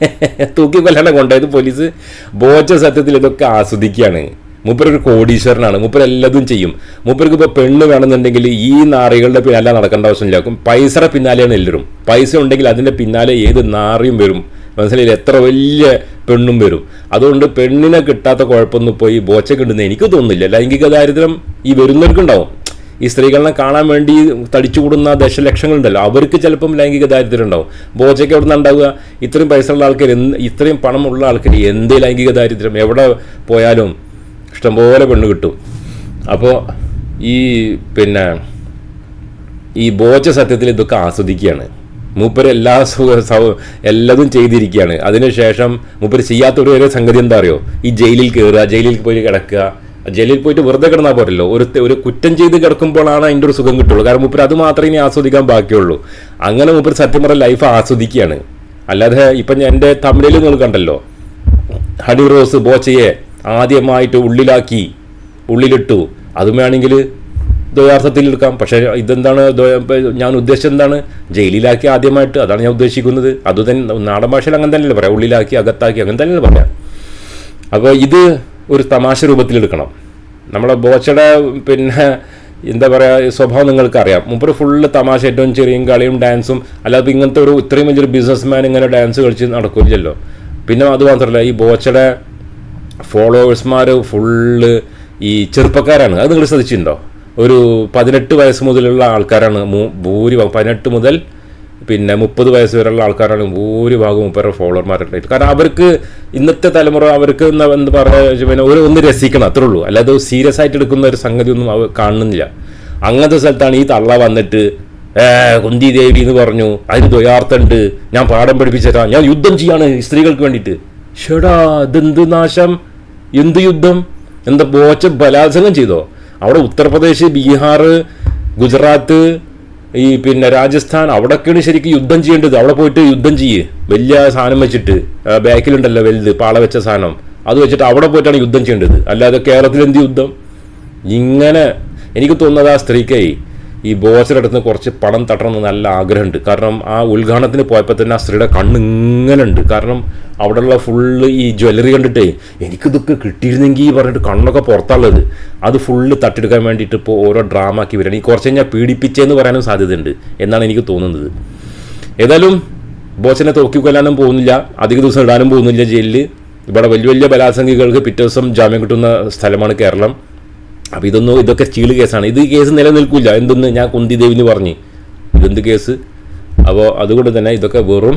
[LAUGHS] തൂക്കിക്കൊല്ലാണ്ട് കൊണ്ടുപോയത്? പോലീസ് ബോച്ച സത്യത്തിൽ ഇതൊക്കെ ആസ്വദിക്കുകയാണ്. മൂപ്പരൊരു കോടീശ്വരനാണ്. മൂപ്പർ എല്ലാതും ചെയ്യും. മൂപ്പർക്ക് ഇപ്പോൾ പെണ്ണ് വേണമെന്നുണ്ടെങ്കിൽ ഈ നാറികളുടെ പിന്നാലെ നടക്കേണ്ട ആവശ്യമില്ലാക്കും പൈസയുടെ പിന്നാലെയാണ് എല്ലാവരും. പൈസ ഉണ്ടെങ്കിൽ അതിന്റെ പിന്നാലെ ഏത് നാറിയും വരും. മനസ്സിലായില്ല? എത്ര വലിയ പെണ്ണും വരും. അതുകൊണ്ട് പെണ്ണിനെ കിട്ടാത്ത കുഴപ്പമൊന്നും പോയി ബോച്ച കിട്ടുന്ന എനിക്ക് തോന്നുന്നില്ല. ലൈംഗിക ദാരിദ്ര്യം ഈ വരുന്നവർക്കുണ്ടാവും. ഈ സ്ത്രീകളെ കാണാൻ വേണ്ടി തടിച്ചുകൂടുന്ന ദശലക്ഷങ്ങളുണ്ടല്ലോ. അവർക്ക് ചിലപ്പം ലൈംഗിക ദാരിദ്ര്യം ഉണ്ടാവും. ബോച്ചയ്ക്ക് എവിടെ നിന്നുണ്ടാവുക ഇത്രയും പൈസ ഉള്ള ആൾക്കാർ ഇത്രയും പണമുള്ള ആൾക്കാർ എന്ത് ലൈംഗിക ദാരിദ്ര്യം? എവിടെ പോയാലും ഇഷ്ടംപോലെ പെണ്ണ് കിട്ടും. അപ്പോൾ ഈ പിന്നെ ഈ ബോച്ച സത്യത്തിൽ ഇതൊക്കെ ആസ്വദിക്കുകയാണ്. മൂപ്പര് എല്ലാ സുഖ എല്ലാതും ചെയ്തിരിക്കുകയാണ്. അതിനുശേഷം മൂപ്പര് ചെയ്യാത്ത ഒരു സംഗതി എന്താ അറിയോ? ഈ ജയിലിൽ കയറുക ജയിലിൽ പോയി കിടക്കുക. ജയിലിൽ പോയിട്ട് വെറുതെ കിടന്നാൽ പോരല്ലോ. ഒരു ഒരു കുറ്റം ചെയ്ത് കിടക്കുമ്പോഴാണ് അതിന്റെ ഒരു സുഖം കിട്ടുള്ളൂ. കാരണം മൂപ്പര് അത് മാത്രമേ ഇനി ആസ്വദിക്കാൻ ബാക്കിയുള്ളൂ. അങ്ങനെ മൂപ്പര് സത്യം പറഞ്ഞ ലൈഫ് ആസ്വദിക്കുകയാണ്. അല്ലാതെ ഇപ്പം എന്റെ തമിഴിൽ നിങ്ങൾ കണ്ടല്ലോ. ഹണി റോസ് ബോച്ചയെ ആദ്യമായിട്ട് ഉള്ളിലാക്കി ഉള്ളിലിട്ടു. അതും വേണമെങ്കിൽ ദ്വയാർത്ഥത്തിൽ എടുക്കാം. പക്ഷേ ഇതെന്താണ് ഞാൻ ഉദ്ദേശിച്ചത് എന്താണ്? ജയിലിലാക്കി ആദ്യമായിട്ട്. അതാണ് ഞാൻ ഉദ്ദേശിക്കുന്നത്. അത് തന്നെ നാടൻ ഭാഷയിൽ അങ്ങനെ തന്നെയല്ലേ പറയാം. ഉള്ളിലാക്കി അകത്താക്കി അങ്ങനെ തന്നെയല്ലേ പറയാം. അപ്പോൾ ഇത് ഒരു തമാശ രൂപത്തിലെടുക്കണം നമ്മളെ ബോച്ചയുടെ പിന്നെ എന്താ പറയുക സ്വഭാവം നിങ്ങൾക്ക് അറിയാം മുമ്പ് ഫുള്ള് തമാശ ഏറ്റവും ചെറിയും കളിയും ഡാൻസും അല്ലാതെ ഇങ്ങനത്തെ ഒരു ഇത്രയും വലിയൊരു ബിസിനസ്മാൻ ഇങ്ങനെ ഡാൻസ് കളിച്ച് നടക്കില്ലല്ലോ. പിന്നെ അത് മാത്രമല്ല ഈ ബോച്ചയുടെ ഫോളോവേഴ്സ്മാർ ഫുള്ള് ഈ ചെറുപ്പക്കാരാണ്. അത് നിങ്ങൾ ശ്രദ്ധിച്ചിട്ടുണ്ടോ? ഒരു പതിനെട്ട് വയസ്സ് മുതലുള്ള ആൾക്കാരാണ് ഭൂരിഭാഗം. പതിനെട്ട് മുതൽ പിന്നെ മുപ്പത് വയസ്സ് വരെയുള്ള ആൾക്കാരാണ് ഭൂരിഭാഗം മുപ്പേറെ ഫോളോവർമാരുണ്ടായിട്ട് കാരണം അവർക്ക് ഇന്നത്തെ തലമുറ അവർക്ക് എന്താ പറയുക പിന്നെ ഒരു ഒന്ന് രസിക്കണം അത്രേ ഉള്ളൂ. അല്ലാതെ സീരിയസ് ആയിട്ട് എടുക്കുന്ന ഒരു സംഗതി ഒന്നും അവർ കാണുന്നില്ല. അങ്ങനത്തെ സ്ഥലത്താണ് ഈ തള്ള വന്നിട്ട് കുന്തി ദേവി എന്ന് പറഞ്ഞു. അതിന് ദ്വയാർത്ഥമുണ്ട് ഞാൻ പാഠം പഠിപ്പിച്ചതാ ഞാൻ യുദ്ധം ചെയ്യാണ് സ്ത്രീകൾക്ക് വേണ്ടിയിട്ട്. ഷെടാ ഇതെന്ത് നാശം? എന്ത് യുദ്ധം? എന്താ ബോച്ച ബലാത്സംഗം ചെയ്തോ? അവിടെ ഉത്തർപ്രദേശ് ബീഹാർ ഗുജറാത്ത് ഈ പിന്നെ രാജസ്ഥാൻ അവിടെയൊക്കെയാണ് ശരിക്കും യുദ്ധം ചെയ്യേണ്ടത്. അവിടെ പോയിട്ട് യുദ്ധം ചെയ്യേ. വലിയ സാധനം വെച്ചിട്ട്. ബാക്കിലുണ്ടല്ലോ വലുത് പാള വെച്ച സാധനം. അത് വെച്ചിട്ട് അവിടെ പോയിട്ടാണ് യുദ്ധം ചെയ്യേണ്ടത്. അല്ലാതെ കേരളത്തിൽ എന്ത് യുദ്ധം? ഇങ്ങനെ എനിക്ക് തോന്നുന്നത് ആ സ്ത്രീക്കേ ഈ ബോസിന്റെ അടുത്ത് കുറച്ച് പണം തട്ടണം എന്ന് നല്ല ആഗ്രഹമുണ്ട്. കാരണം ആ ഉദ്ഘാടനത്തിന് പോയപ്പോൾ തന്നെ ആ സ്ത്രീയുടെ കണ്ണ് ഇങ്ങനെ ഉണ്ട് കാരണം അവിടെയുള്ള ഫുള്ള് ഈ ജ്വല്ലറി കണ്ടിട്ടേ എനിക്കിതൊക്കെ കിട്ടിയിരുന്നെങ്കിൽ പറഞ്ഞിട്ട് കണ്ണൊക്കെ പുറത്താളത് അത് ഫുള്ള് തട്ടിയെടുക്കാൻ വേണ്ടിയിട്ട് ഇപ്പോൾ ഓരോ ഡ്രാമ ആക്കി വരികയാണ്. ഈ കുറച്ച് കഴിഞ്ഞാൽ പീഡിപ്പിച്ചെന്ന് പറയാനും സാധ്യതയുണ്ട് എന്നാണ് എനിക്ക് തോന്നുന്നത്. ഏതായാലും ബോസിനെ തോക്കി കൊല്ലാനും പോകുന്നില്ല. അധിക ദിവസം ഇടാനും പോകുന്നില്ല ജയിലിൽ ഇവിടെ വലിയ വലിയ ബലാത്സംഗികൾക്ക് പിറ്റേ ദിവസം ജാമ്യം കിട്ടുന്ന സ്ഥലമാണ് കേരളം. അപ്പോൾ ഇതൊന്നും ഇതൊക്കെ ചീൾ കേസാണ്. ഇത് കേസ് നിലനിൽക്കില്ല എന്തെന്ന് ഞാൻ കുന്തി ദേവിന് പറഞ്ഞു. ഇതെന്ത് കേസ്? അപ്പോൾ അതുകൊണ്ട് തന്നെ ഇതൊക്കെ വെറും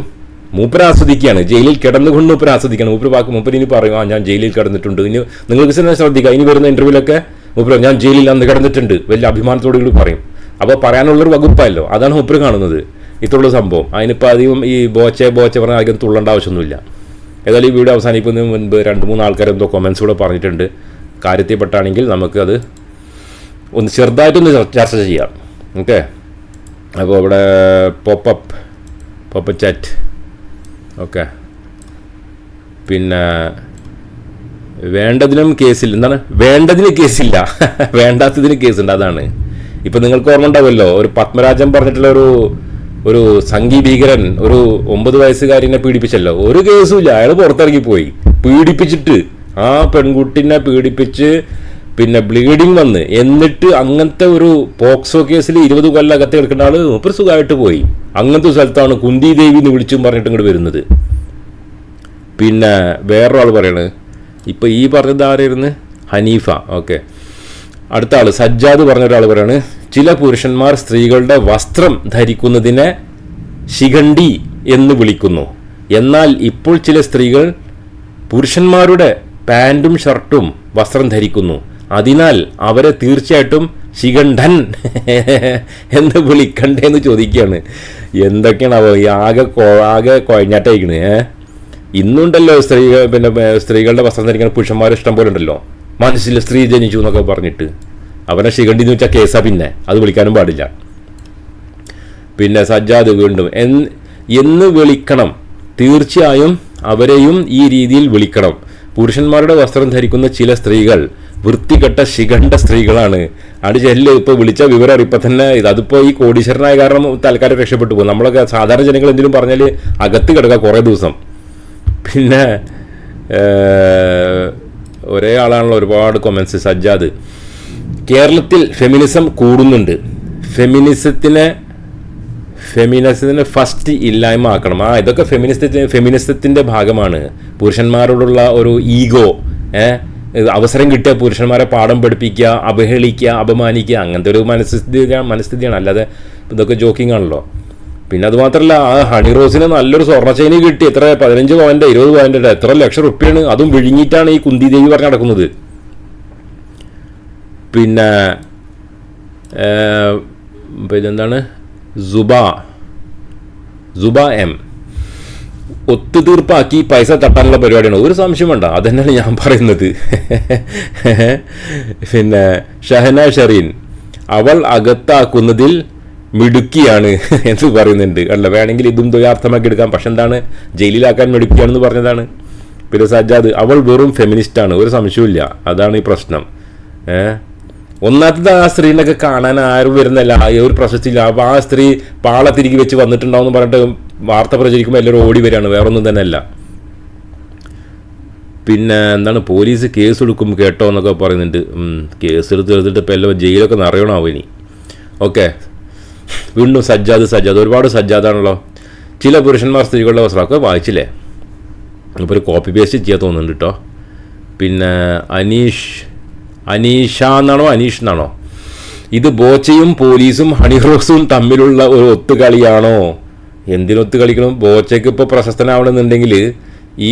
മൂപ്പര ആസ്വദിക്കുകയാണ് ജയിലിൽ കിടന്നുകൊണ്ട് മൂപ്പർ ആസ്വദിക്കുകയാണ് മൂപ്പര് വാക്ക് മൂപ്പര് ഇനി പറയും ആ ഞാൻ ജയിലിൽ കിടന്നിട്ടുണ്ട്. ഇനി നിങ്ങൾക്ക് തന്നെ ശ്രദ്ധിക്കുക ഇനി വരുന്ന ഇന്റർവ്യൂലൊക്കെ മൂപ്പര് ഞാൻ ജയിലിൽ അന്ന് കിടന്നിട്ടുണ്ട്. വലിയ അഭിമാനത്തോടു കൂടി പറയും. അപ്പോൾ പറയാനുള്ളൊരു വകുപ്പല്ലോ അതാണ് മൂപ്പര് കാണുന്നത്. ഇത്രയുള്ള സംഭവം. അതിനിപ്പോൾ അധികം ഈ ബോച്ചെ ബോച്ചെ പറഞ്ഞാൽ അധികം തുള്ളേണ്ട ആവശ്യമൊന്നുമില്ല. ഏതായാലും ഈ വീഡിയോ അവസാനിക്കുന്നതിന് മുൻപ് രണ്ട് മൂന്ന് ആൾക്കാർ എന്തോ കൊമൻസ് കൂടെ പറഞ്ഞിട്ടുണ്ട്. കാര്യത്തിൽപ്പെട്ടാണെങ്കിൽ അത് ഒന്ന് ചെറുതായിട്ടൊന്ന് ചർ- ചർച്ച ചെയ്യാം. ഓക്കെ അപ്പോൾ ഇവിടെ പോപ്പപ്പ് പോപ്പ് ചാറ്റ് ഓക്കെ പിന്നെ വേണ്ടതിനും കേസില്ല. എന്താണ്? വേണ്ടതിന് കേസില്ല. [LAUGHS] വേണ്ടാത്തതിന് കേസുണ്ട്. അതാണ്. ഇപ്പം നിങ്ങൾക്ക് ഓർമ്മ ഉണ്ടാവുമല്ലോ. ഒരു പത്മരാജൻ പറഞ്ഞിട്ടുള്ള ഒരു ഒരു സംഘി ഭീകരൻ ഒരു ഒമ്പത് വയസ്സുകാരിനെ പീഡിപ്പിച്ചല്ലോ. ഒരു കേസുമില്ല അയാൾ പുറത്തിറങ്ങി പോയി പീഡിപ്പിച്ചിട്ട്. ആ പെൺകുട്ടിനെ പീഡിപ്പിച്ച് പിന്നെ ബ്ലീഡിങ് വന്ന് എന്നിട്ട് അങ്ങനത്തെ ഒരു പോക്സോ കേസിൽ ഇരുപത് കൊല്ലം അകത്ത് കിടക്കുന്ന ആൾ മൂപ്പർ സുഖമായിട്ട് പോയി. അങ്ങനത്തെ സ്ഥലത്താണ് കുന്തി ദേവി എന്ന് വിളിച്ചും പറഞ്ഞിട്ട് ഇങ്ങോട്ട് വരുന്നത്. പിന്നെ വേറൊരാൾ പറയണത് ഇപ്പം ഈ പറഞ്ഞത് ആരായിരുന്നു? ഹനീഫ ഓക്കെ. അടുത്ത ആൾ സജ്ജാദ് പറഞ്ഞ ഒരാൾ പറയാണ് ചില പുരുഷന്മാർ സ്ത്രീകളുടെ വസ്ത്രം ധരിക്കുന്നതിനെ ശിഖണ്ഡി എന്ന് വിളിക്കുന്നു. എന്നാൽ ഇപ്പോൾ ചില സ്ത്രീകൾ പുരുഷന്മാരുടെ പാന്റും ഷർട്ടും വസ്ത്രം ധരിക്കുന്നു. അതിനാൽ അവരെ തീർച്ചയായിട്ടും ശിഖണ്ഠൻ [LAUGHS] എന്ന് വിളിക്കണ്ടേ എന്ന് ചോദിക്കുകയാണ് എന്തൊക്കെയാണാവോ ഈ ആകെ ആകെ കുഴഞ്ഞാട്ടയക്കണ് ഇന്നുണ്ടല്ലോ സ്ത്രീ പിന്നെ സ്ത്രീകളുടെ വസ്ത്രം ധരിക്കുന്ന പുരുഷന്മാർ ഇഷ്ടം പോലെ ഉണ്ടല്ലോ. മനസ്സിൽ സ്ത്രീ ജനിച്ചു എന്നൊക്കെ പറഞ്ഞിട്ട്. അവരെ ശിഖണ്ഡി എന്ന് വെച്ചാൽ കേസാ പിന്നെ. അത് വിളിക്കാനും പാടില്ല. പിന്നെ സജ്ജാദ് വീണ്ടും എന്ന് വിളിക്കണം. തീർച്ചയായും അവരെയും ഈ രീതിയിൽ വിളിക്കണം. പുരുഷന്മാരുടെ വസ്ത്രം ധരിക്കുന്ന ചില സ്ത്രീകൾ വൃത്തികെട്ട ശിഖണ്ഡ സ്ത്രീകളാണ്. അത് ചെല്ല് ഇപ്പോൾ വിളിച്ച വിവരം അറിയിപ്പോൾ തന്നെ ഇത് അതിപ്പോൾ ഈ കോടീശ്വരനായ കാരണം തൽക്കാലം രക്ഷപ്പെട്ടു പോകും. നമ്മളൊക്കെ സാധാരണ ജനങ്ങൾ എന്തെങ്കിലും പറഞ്ഞാൽ അകത്ത് കിടക്കുക കുറേ ദിവസം. പിന്നെ ഒരേ ആളാണല്ലോ ഒരുപാട് കൊമൻസ് സജ്ജാദ്. കേരളത്തിൽ ഫെമിനിസം കൂടുന്നുണ്ട്. ഫെമിനിസത്തിനെ ഫെമിനിസത്തിന് ഫസ്റ്റ് ഇല്ലായ്മ ആക്കണം. ആ ഇതൊക്കെ ഫെമിനിസ്റ്റ് ഫെമിനിസത്തിന്റെ ഭാഗമാണ്. പുരുഷന്മാരോടുള്ള ഒരു ഈഗോ അവസരം കിട്ടിയ പുരുഷന്മാരെ പാഠം പഠിപ്പിക്കുക അവഹേളിക്കുക അപമാനിക്കുക അങ്ങനത്തെ ഒരു മനസ്ഥിതിയാണ് മനസ്ഥിതിയാണ്. അല്ലാതെ ഇതൊക്കെ ജോക്കിംഗ് ആണല്ലോ. പിന്നെ അത് മാത്രമല്ല ആ ഹണി റോസിന് നല്ലൊരു സ്വർണ ചെയിന് കിട്ടി. എത്ര? പതിനഞ്ച് പവന്റെ ഇരുപത് പവന്റെ എത്ര ലക്ഷം റുപ്യാണ്? അതും വിഴുങ്ങിയിട്ടാണ് ഈ കുന്തി ദേവി പറഞ്ഞ് നടക്കുന്നത്. പിന്നെ പിന്നെന്താണ് സുബ. സുബാ എം. ഒത്തുതീർപ്പാക്കി പൈസ തട്ടാനുള്ള പരിപാടിയാണ്. ഒരു സംശയം വേണ്ട. അതന്നെയാണ് ഞാൻ പറയുന്നത്. പിന്നെ ഷഹന ഷെറീൻ അവൾ അകത്താക്കുന്നതിൽ മിടുക്കിയാണ് എന്ന് പറയുന്നുണ്ട്. അല്ല വേണമെങ്കിൽ ഇതും ദ്വയാർത്ഥമാക്കി എടുക്കാം. പക്ഷെ എന്താണ്? ജയിലിലാക്കാൻ മിടുക്കിയാണെന്ന് പറഞ്ഞതാണ്. പിന്നെ സജ്ജാദ് അവൾ വെറും ഫെമിനിസ്റ്റാണ് ഒരു സംശയമില്ല അതാണ് ഈ പ്രശ്നം. ഏഹ് ഒന്നാമത്തത് ആ സ്ത്രീനൊക്കെ കാണാൻ ആരും വരുന്നില്ല. ഒരു പ്രശസ്തിയില്ല അപ്പോൾ ആ സ്ത്രീ പാള തിരികെ വെച്ച് വന്നിട്ടുണ്ടാവും എന്ന് പറഞ്ഞിട്ട് വാർത്ത പ്രചരിക്കുമ്പോൾ എല്ലാവരും ഓടി വരികയാണ്. വേറൊന്നും തന്നെ അല്ല പിന്നെ എന്താണ്? പോലീസ് കേസ് എടുക്കും കേട്ടോ എന്നൊക്കെ പറയുന്നുണ്ട്. കേസ് എടുത്ത് എടുത്തിട്ട് ഇപ്പോൾ എല്ലാം ജയിലൊക്കെ നിറയണമാവും ഇനി. ഓക്കെ. വീണ്ടും സജ്ജാദ് സജ്ജാദ്. ഒരുപാട് സജ്ജാദാണല്ലോ. ചില പുരുഷന്മാർ സ്ത്രീകളുടെ വസ്ത്രമൊക്കെ വായിച്ചില്ലേ? ഇപ്പോൾ ഒരു കോപ്പി പേസ്റ്റ് ചെയ്യാൻ തോന്നുന്നുണ്ട് കേട്ടോ പിന്നെ അനീഷ് അനീഷ എന്നാണോ അനീഷ് എന്നാണോ ഇത് ബോച്ചയും പോലീസും ഹണിറോസും തമ്മിലുള്ള ഒരു ഒത്തുകളിയാണോ? എന്തിനൊത്തു കളിക്കണം? ബോച്ചയ്ക്ക് ഇപ്പോൾ പ്രശസ്തനാവണമെന്നുണ്ടെങ്കിൽ ഈ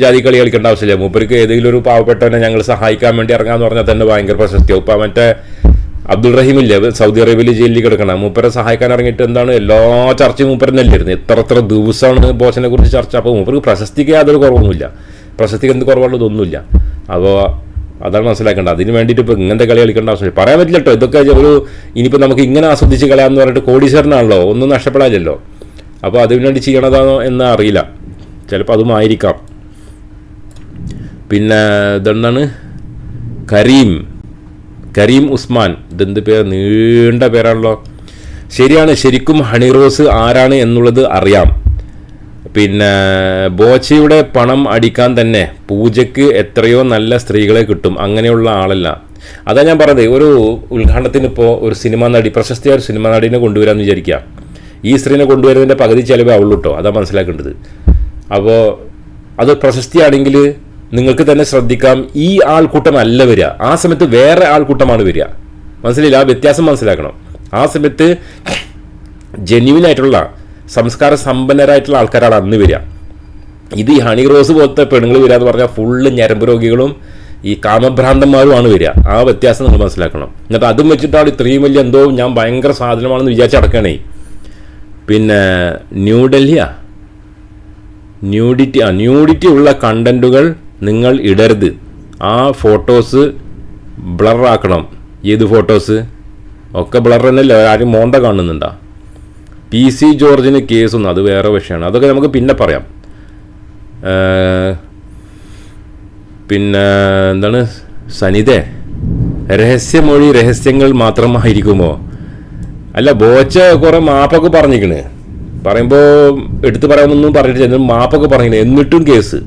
ജാതി കളി കളിക്കേണ്ട ആവശ്യമില്ല. മൂപ്പർക്ക് ഏതെങ്കിലും ഒരു പാവപ്പെട്ടവനെ ഞങ്ങൾ സഹായിക്കാൻ വേണ്ടി ഇറങ്ങാന്ന് പറഞ്ഞാൽ തന്നെ ഭയങ്കര പ്രശസ്തിയാവും. ഇപ്പം മറ്റേ അബ്ദുൾ റഹീം സൗദി അറേബ്യയിൽ ജയിലിൽ കിടക്കണം മൂപ്പരെ സഹായിക്കാൻ ഇറങ്ങിയിട്ട് എന്താണ് എല്ലാ ചർച്ചയും മൂപ്പരനല്ലായിരുന്നു എത്ര എത്ര ദിവസമാണ് ബോച്ചനെ കുറിച്ച് ചർച്ച. അപ്പോൾ മൂപ്പർക്ക് പ്രശസ്തിക്ക് യാതൊരു കുറവൊന്നുമില്ല. പ്രശസ്തിക്ക് എന്ത് കുറവുള്ളതൊന്നുമില്ല അപ്പോൾ അതാണ് മനസ്സിലാക്കേണ്ടത്. അതിന് വേണ്ടിയിട്ട് ഇപ്പോൾ ഇങ്ങനത്തെ കളി കളിക്കേണ്ട ആവശ്യമില്ല. പറയാൻ പറ്റില്ല കേട്ടോ ഇതൊക്കെ ഒരു ഇനിയിപ്പോൾ നമുക്ക് ഇങ്ങനെ ആസ്വദിച്ച് കളയാന്ന് പറഞ്ഞിട്ട് കോടീശ്വരനാണല്ലോ. ഒന്നും നഷ്ടപ്പെടാനില്ലല്ലോ. അപ്പോൾ അതിനു വേണ്ടി ചെയ്യണതാണോ എന്ന് അറിയില്ല. ചിലപ്പോൾ അതുമായിരിക്കാം പിന്നെ ഇതെന്താണ്? കരീം. കരീം ഉസ്മാൻ. ഇതെന്ത് പേര്? നീണ്ട പേരാണല്ലോ. ശരിയാണ്. ശരിക്കും ഹണിറോസ് ആരാണ് എന്നുള്ളത് അറിയാം. പിന്നെ ബോച്ചയുടെ പണം അടിക്കാൻ തന്നെ പൂജയ്ക്ക് എത്രയോ നല്ല സ്ത്രീകളെ കിട്ടും. അങ്ങനെയുള്ള ആളല്ല. അതാ ഞാൻ പറഞ്ഞത് ഒരു ഉദ്ഘാടനത്തിന് ഇപ്പോൾ ഒരു സിനിമാ നടി പ്രശസ്തിയായ ഒരു സിനിമാ നടിനെ കൊണ്ടുവരാമെന്ന് വിചാരിക്കുക. ഈ സ്ത്രീനെ കൊണ്ടുവരുന്നതിന്റെ പകുതി ചിലവേ ആവുള്ളൂ കേട്ടോ. അതാ മനസ്സിലാക്കേണ്ടത്. അപ്പോൾ അത് പ്രശസ്തിയാണെങ്കിൽ നിങ്ങൾക്ക് തന്നെ ശ്രദ്ധിക്കാം ഈ ആൾക്കൂട്ടം അല്ല വരിക. ആ സമയത്ത് വേറെ ആൾക്കൂട്ടമാണ് വരിക. മനസ്സിലായില്ല? ആ വ്യത്യാസം മനസ്സിലാക്കണം. ആ സമയത്ത് ജെന്യൂൻ ആയിട്ടുള്ള സംസ്കാര സമ്പന്നരായിട്ടുള്ള ആൾക്കാരാണ് അന്ന് വരിക. ഇത് ഈ ഹണി റോസ് പോലത്തെ പെണ്ണുങ്ങൾ വരിക എന്ന് പറഞ്ഞാൽ ഫുള്ള് ഞരമ്പ് രോഗികളും ഈ കാമഭ്രാന്തന്മാരുമാണ് വരിക. ആ വ്യത്യാസം നിങ്ങൾ മനസ്സിലാക്കണം. എന്നിട്ട് അതും വെച്ചിട്ടാണ് ഇത്രയും വലിയ എന്തോ ഞാൻ ഭയങ്കര സാധനമാണെന്ന് വിചാരിച്ച് അടക്കണേ പിന്നെ ന്യൂഡൽഹിയാ. ന്യൂഡിറ്റി ആ ന്യൂഡിറ്റി ഉള്ള കണ്ടന്റുകൾ നിങ്ങൾ ഇടരുത്. ആ ഫോട്ടോസ് ബ്ലറാക്കണം ഏത് ഫോട്ടോസ് ഒക്കെ ബ്ലർ തന്നെയല്ലേ? ആരും മോണ്ട കാണുന്നുണ്ടാ? പി സി ജോർജിന് കേസൊന്നും അത് വേറെ വിഷയമാണ്. അതൊക്കെ നമുക്ക് പിന്നെ പറയാം. പിന്നെ എന്താണ്? സനിതേ രഹസ്യമൊഴി രഹസ്യങ്ങൾ മാത്രമായിരിക്കുമോ? അല്ല ബോച്ച കുറേ മാപ്പൊക്കെ പറഞ്ഞിരിക്കണ്. പറയുമ്പോൾ എടുത്തു പറയാമെന്നൊന്നും പറഞ്ഞിട്ട് മാപ്പൊക്കെ പറഞ്ഞിരിക്കണേ. എന്നിട്ടും കേസ്.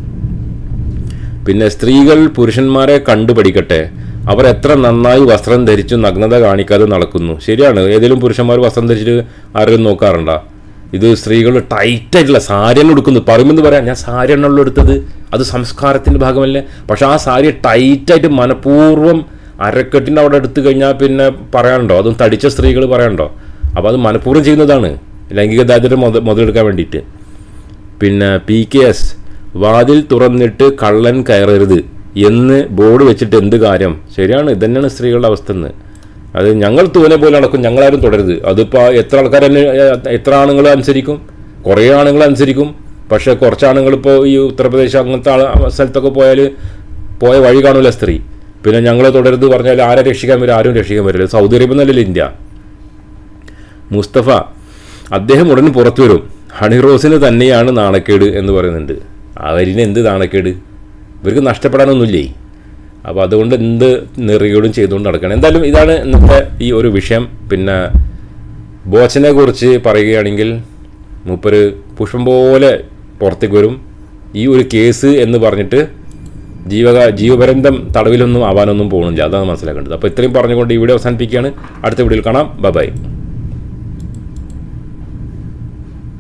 പിന്നെ സ്ത്രീകൾ പുരുഷന്മാരെ കണ്ടു പഠിക്കട്ടെ അവർ എത്ര നന്നായി വസ്ത്രം ധരിച്ചു നഗ്നത കാണിക്കാതെ നടക്കുന്നു. ശരിയാണ്. ഏതെങ്കിലും പുരുഷന്മാർ വസ്ത്രം ധരിച്ചിട്ട് ആരെങ്കിലും നോക്കാറുണ്ടോ? ഇത് സ്ത്രീകൾ ടൈറ്റായിട്ടുള്ള സാരിയാണ് എടുക്കുന്നത് പറയുമെന്ന് പറയാം. ഞാൻ സാരിയാണല്ലോ എടുത്തത്. അത് സംസ്കാരത്തിന്റെ ഭാഗമല്ലേ? പക്ഷെ ആ സാരി ടൈറ്റായിട്ട് മനഃപൂർവം അരക്കെട്ടിന്റെ അവിടെ എടുത്തു കഴിഞ്ഞാൽ പിന്നെ പറയാനുണ്ടോ? അതും തടിച്ച സ്ത്രീകൾ പറയാനുണ്ടോ? അപ്പോൾ അത് മനഃപൂർവം ചെയ്യുന്നതാണ്. ലൈംഗിക ദാരിദ്ര്യം മുത മുതലെടുക്കാൻ വേണ്ടിയിട്ട്. പിന്നെ പി കെ എസ് വാതിൽ തുറന്നിട്ട് കള്ളൻ കയറരുത്. എന്ന് ബോർഡ് വെച്ചിട്ട് എന്ത് കാര്യം? ശരിയാണ് ഇതന്നെയാണ് സ്ത്രീകളുടെ അവസ്ഥ എന്ന് അത് ഞങ്ങൾ തൂനെ പോലെ നടക്കും ഞങ്ങളാരും തുടരുത്. അതിപ്പോൾ എത്ര ആൾക്കാർ എത്ര ആണുങ്ങൾ അനുസരിക്കും? കുറേ ആണുങ്ങൾ അനുസരിക്കും. പക്ഷേ കുറച്ച് ആണുങ്ങൾ ഇപ്പോൾ ഈ ഉത്തർപ്രദേശ് അങ്ങനത്തെ സ്ഥലത്തൊക്കെ പോയാൽ പോയ വഴി കാണൂല സ്ത്രീ. പിന്നെ ഞങ്ങൾ തുടരുത് പറഞ്ഞാൽ ആരെ രക്ഷിക്കാൻ വരും ആരും രക്ഷിക്കാൻ വരില്ല. സൗദി അറേബ്യ എന്നല്ലല്ലോ ഇന്ത്യ? മുസ്തഫ അദ്ദേഹം ഉടൻ പുറത്തു വരും. ഹണിറോസിന് തന്നെയാണ് നാണക്കേട് എന്ന് പറയുന്നുണ്ട്. അവരിന് എന്ത് നാണക്കേട്? ഇവർക്ക് നഷ്ടപ്പെടാനൊന്നുമില്ലേ? അപ്പോൾ അതുകൊണ്ട് എന്ത് നെറികളും ചെയ്തുകൊണ്ട് നടക്കണം. എന്തായാലും ഇതാണ് ഇന്നത്തെ ഈ ഒരു വിഷയം. പിന്നെ ബോച്ചനെ കുറിച്ച് പറയുകയാണെങ്കിൽ മൂപ്പര് പുഷ്പം പോലെ പുറത്തേക്ക് വരും. ഈ ഒരു കേസ് എന്ന് പറഞ്ഞിട്ട് ജീവക ജീവപര്യന്തം തടവിലൊന്നും ആവാനൊന്നും പോകുന്നില്ല അതാണ് മനസ്സിലാക്കേണ്ടത്. അപ്പോൾ ഇത്രയും പറഞ്ഞുകൊണ്ട് ഈ വീഡിയോ അവസാനിപ്പിക്കുകയാണ്. അടുത്ത വീഡിയോയിൽ കാണാം. ബൈ.